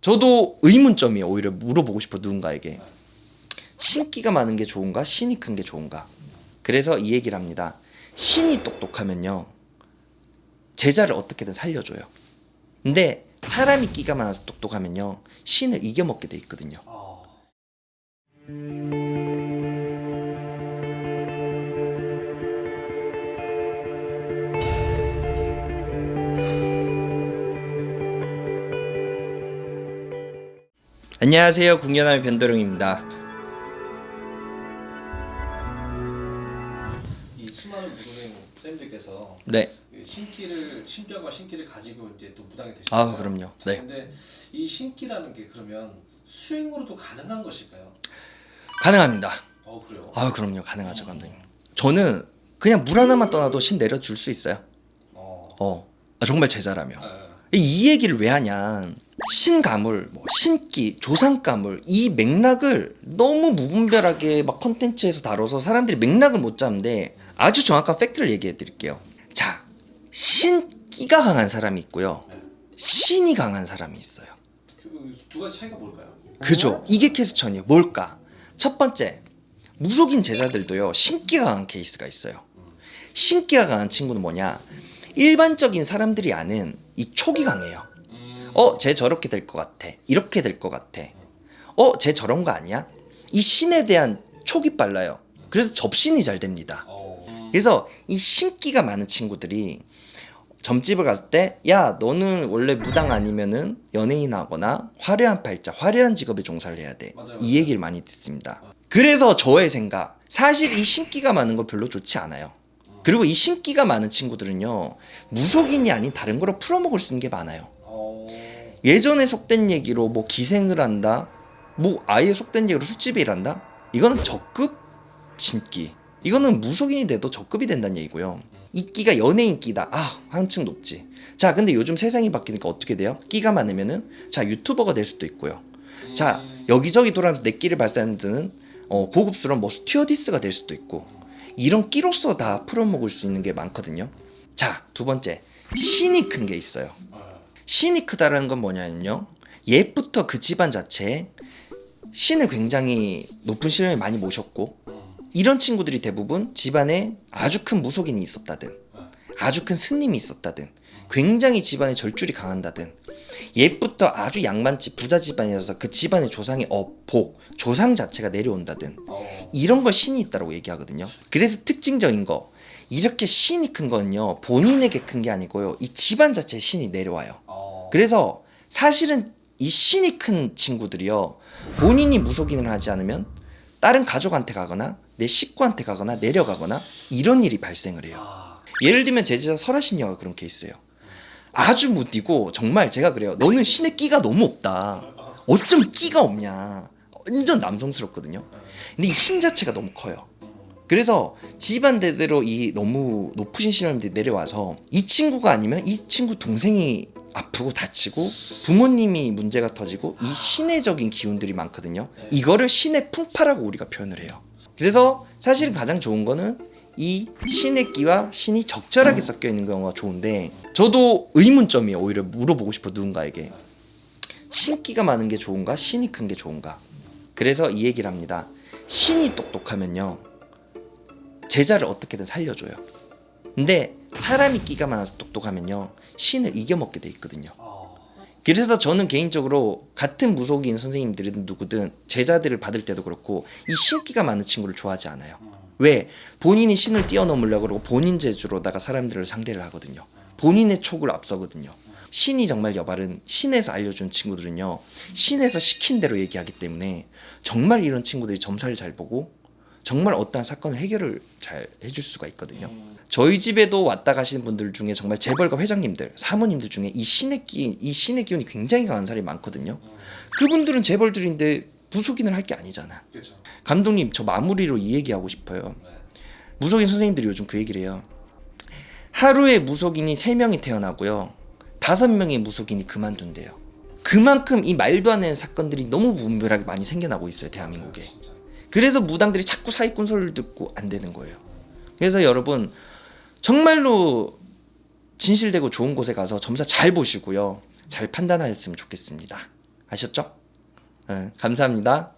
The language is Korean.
저도 의문점이에요. 오히려 물어보고 싶어 누군가에게 신기가 많은 게 좋은가, 신이 큰 게 좋은가. 그래서 이 얘기를 합니다. 신이 똑똑하면요 제자를 어떻게든 살려줘요. 근데 사람이 끼가 많아서 똑똑하면요 신을 이겨먹게 돼 있거든요. 안녕하세요. 국연함의 변도령입니다. 이 수많은 무도령 쌤들께서 네. 그 신기를 신병과 신기를 가지고 이제 또 무당이 아 되셨잖아요. 그럼요. 네. 근데 이 신기라는 게 그러면 수행으로도 가능한 것일까요? 가능합니다. 어 그래요. 아 그럼요. 가능하죠, 감독님. 저는 그냥 물 하나만 떠나도 신 내려줄 수 있어요. 어. 어. 아, 정말 제자라며. 예, 이 얘기를 왜 하냐? 신가물, 뭐 신기, 조상가물 이 맥락을 너무 무분별하게 막 컨텐츠에서 다뤄서 사람들이 맥락을 못 잡는데 아주 정확한 팩트를 얘기해 드릴게요. 자, 신기가 강한 사람이 있고요. 신이 강한 사람이 있어요. 그두 가지 차이가 뭘까요? 그죠? 이게 캐스천이에요. 뭘까? 첫 번째, 무속인 제자들도요, 신기가 강한 케이스가 있어요. 신기가 강한 친구는 뭐냐? 일반적인 사람들이 아는 이 촉이 강해요. 음. 어, 쟤 저렇게 될 것 같아. 이렇게 될 것 같아. 어, 쟤 저런 거 아니야? 이 신에 대한 촉이 빨라요. 그래서 접신이 잘 됩니다. 어. 그래서 이 신기가 많은 친구들이 점집을 갔을 때, 야, 너는 원래 무당 아니면은 연예인 하거나 화려한 팔자, 화려한 직업에 종사를 해야 돼. 맞아요, 맞아요. 이 얘기를 많이 듣습니다. 그래서 저의 생각, 사실 이 신기가 많은 거 별로 좋지 않아요. 그리고 이 신기가 많은 친구들은요, 무속인이 아닌 다른 거로 풀어먹을 수 있는 게 많아요. 어. 예전에 속된 얘기로 뭐 기생을 한다, 뭐 아예 속된 얘기로 술집에 일한다, 이거는 적급 신기. 이거는 무속인이 돼도 적급이 된다는 얘기고요. 이 끼가 연예인 끼다. 아, 한층 높지. 자, 근데 요즘 세상이 바뀌니까 어떻게 돼요? 끼가 많으면은 자 유튜버가 될 수도 있고요. 자 여기저기 돌아다니면서 내 끼를 발산하는 어, 고급스러운 뭐 스튜어디스가 될 수도 있고 이런 끼로서 다 풀어먹을 수 있는 게 많거든요. 자, 두 번째 신이 큰 게 있어요. 어. 신이 크다라는 건 뭐냐면요. 옛부터 그 집안 자체에 신을 굉장히 높은 신을 많이 모셨고 음. 이런 친구들이 대부분 집안에 아주 큰 무속인이 있었다든 아주 큰 스님이 있었다든 굉장히 집안에 절줄이 강한다든 옛부터 아주 양반집 부자 집안이라서 그 집안의 조상의 업복 조상 자체가 내려온다든 어. 이런 걸 신이 있다고 얘기하거든요. 그래서 특징적인 거 이렇게 신이 큰 건요 본인에게 큰 게 아니고요 이 집안 자체에 신이 내려와요. 어. 그래서 사실은 이 신이 큰 친구들이요 본인이 무속인을 하지 않으면 다른 가족한테 가거나 내 식구한테 가거나 내려가거나 이런 일이 발생을 해요. 아. 예를 들면 제 제자 설아신녀가 그런 케이스예요. 아주 무디고 정말 제가 그래요. 너는 신의 끼가 너무 없다. 어쩜 끼가 없냐. 완전 남성스럽거든요. 근데 이 신 자체가 너무 커요. 그래서 집안 대대로 이 너무 높으신 신령님들이 내려와서 이 친구가 아니면 이 친구 동생이 아프고 다치고 부모님이 문제가 터지고 이 신의적인 기운들이 많거든요. 이거를 신의 풍파라고 우리가 표현을 해요. 그래서 사실 가장 좋은 거는 이 신의 끼와 신이 적절하게 섞여 있는 경우가 좋은데 저도 의문점이에요. 오히려 물어보고 싶어 누군가에게 신기가 많은 게 좋은가 신이 큰 게 좋은가 그래서 이 얘기를 합니다. 신이 똑똑하면요 제자를 어떻게든 살려줘요. 근데 사람이 끼가 많아서 똑똑하면요 신을 이겨먹게 돼 있거든요. 어. 그래서 저는 개인적으로 같은 무속인 선생님들이든 누구든 제자들을 받을 때도 그렇고 이 신기가 많은 친구를 좋아하지 않아요. 왜? 본인이 신을 뛰어넘으려고 그러고 본인 재주로다가 사람들을 상대를 하거든요. 본인의 촉을 앞서거든요. 신이 정말 여발은 신에서 알려준 친구들은요. 신에서 시킨 대로 얘기하기 때문에 정말 이런 친구들이 점사를 잘 보고 정말 어떠한 사건을 해결을 잘 해줄 수가 있거든요. 음. 저희 집에도 왔다 가시는 분들 중에 정말 재벌가 회장님들, 사모님들 중에 이 신의 기, 이 신의 기운이 굉장히 강한 사람이 많거든요. 그분들은 재벌들인데 무속인을 할 게 아니잖아. 그렇죠. 감독님, 저 마무리로 이 얘기하고 싶어요. 네. 무속인 선생님들이 요즘 그 얘기를 해요. 하루에 무속인이 3명이 태어나고요. 5명의 무속인이 그만둔대요. 그만큼 이 말도 안 되는 사건들이 너무 무분별하게 많이 생겨나고 있어요, 대한민국에. 진짜. 그래서 무당들이 자꾸 사기꾼 소리를 듣고 안 되는 거예요. 그래서 여러분 정말로 진실되고 좋은 곳에 가서 점사 잘 보시고요. 잘 판단하였으면 좋겠습니다. 아셨죠? 예, 감사합니다.